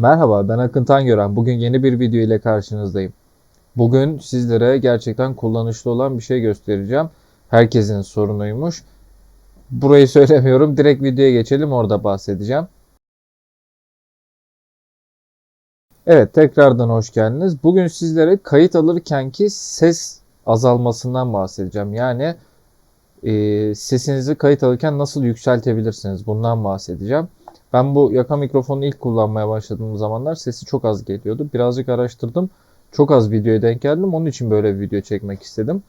Merhaba ben Akın Tangören. Bugün yeni bir video ile karşınızdayım. Bugün sizlere gerçekten kullanışlı olan bir şey göstereceğim. Herkesin sorunuymuş. Burayı söylemiyorum. Direkt videoya geçelim orada bahsedeceğim. Evet tekrardan hoş geldiniz. Bugün sizlere kayıt alırkenki ses azalmasından bahsedeceğim. Yani e, sesinizi kayıt alırken nasıl yükseltebilirsiniz bundan bahsedeceğim. Ben bu yaka mikrofonu ilk kullanmaya başladığım zamanlar sesi çok az geliyordu. Birazcık araştırdım. Çok az videoya denk geldim. Onun için böyle bir video çekmek istedim.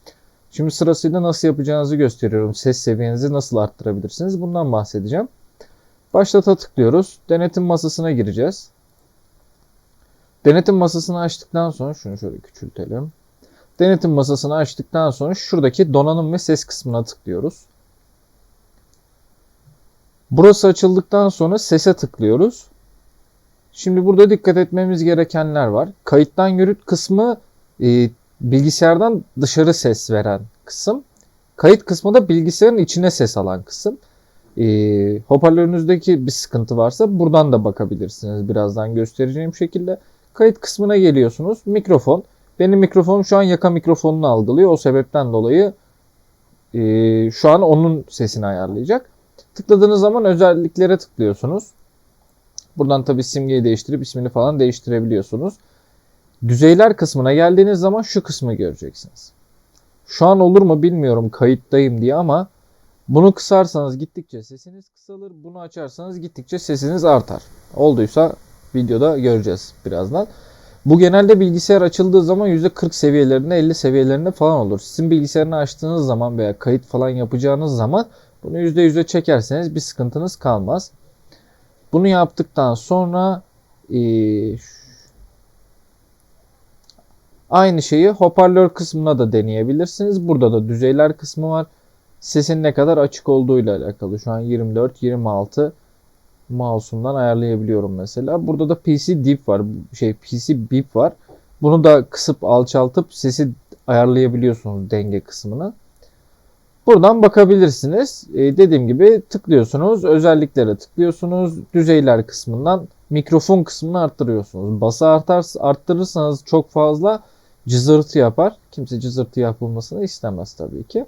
Şimdi sırasıyla nasıl yapacağınızı gösteriyorum. Ses seviyenizi nasıl arttırabilirsiniz bundan bahsedeceğim. Başlata tıklıyoruz. Denetim masasına gireceğiz. Denetim masasını açtıktan sonra şunu şöyle küçültelim. Denetim masasını açtıktan sonra şuradaki donanım ve ses kısmına tıklıyoruz. Burası açıldıktan sonra sese tıklıyoruz. Şimdi burada dikkat etmemiz gerekenler var. Kayıttan yürüt kısmı e, bilgisayardan dışarı ses veren kısım. Kayıt kısmı da bilgisayarın içine ses alan kısım. E, hoparlörünüzdeki bir sıkıntı varsa buradan da bakabilirsiniz birazdan göstereceğim şekilde. Kayıt kısmına geliyorsunuz. Mikrofon. Benim mikrofonum şu an yaka mikrofonunu algılıyor. O sebepten dolayı e, şu an onun sesini ayarlayacak. Tıkladığınız zaman özelliklere tıklıyorsunuz. Buradan tabi simgeyi değiştirip ismini falan değiştirebiliyorsunuz. Düzeyler kısmına geldiğiniz zaman şu kısmı göreceksiniz. Şu an olur mu bilmiyorum kayıttayım diye ama bunu kısarsanız gittikçe sesiniz kısalır. Bunu açarsanız gittikçe sesiniz artar. Olduysa videoda göreceğiz birazdan. Bu genelde bilgisayar açıldığı zaman %40 seviyelerinde 50 seviyelerinde falan olur. Sizin bilgisayarını açtığınız zaman veya kayıt falan yapacağınız zaman bunu %100'e çekerseniz bir sıkıntınız kalmaz. Bunu yaptıktan sonra e, aynı şeyi hoparlör kısmına da deneyebilirsiniz. Burada da düzeyler kısmı var. Sesin ne kadar açık olduğuyla alakalı. Şu an 24, 26 mouse'umdan ayarlayabiliyorum mesela. Burada da PC Deep var. Şey PC Beep var. Bunu da kısıp alçaltıp sesi ayarlayabiliyorsunuz denge kısmını. Buradan bakabilirsiniz. Ee, dediğim gibi tıklıyorsunuz. Özelliklere tıklıyorsunuz. Düzeyler kısmından mikrofon kısmını arttırıyorsunuz. Bası artar, arttırırsanız çok fazla cızırtı yapar. Kimse cızırtı yapılmasını istemez tabii ki.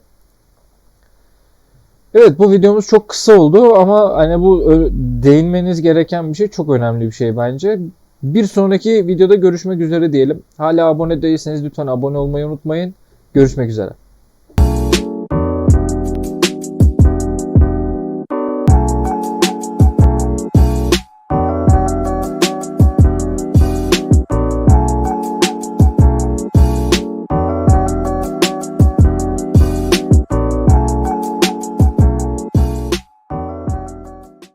Evet bu videomuz çok kısa oldu ama hani bu değinmeniz gereken bir şey çok önemli bir şey bence. Bir sonraki videoda görüşmek üzere diyelim. Hala abone değilseniz lütfen abone olmayı unutmayın. Görüşmek üzere.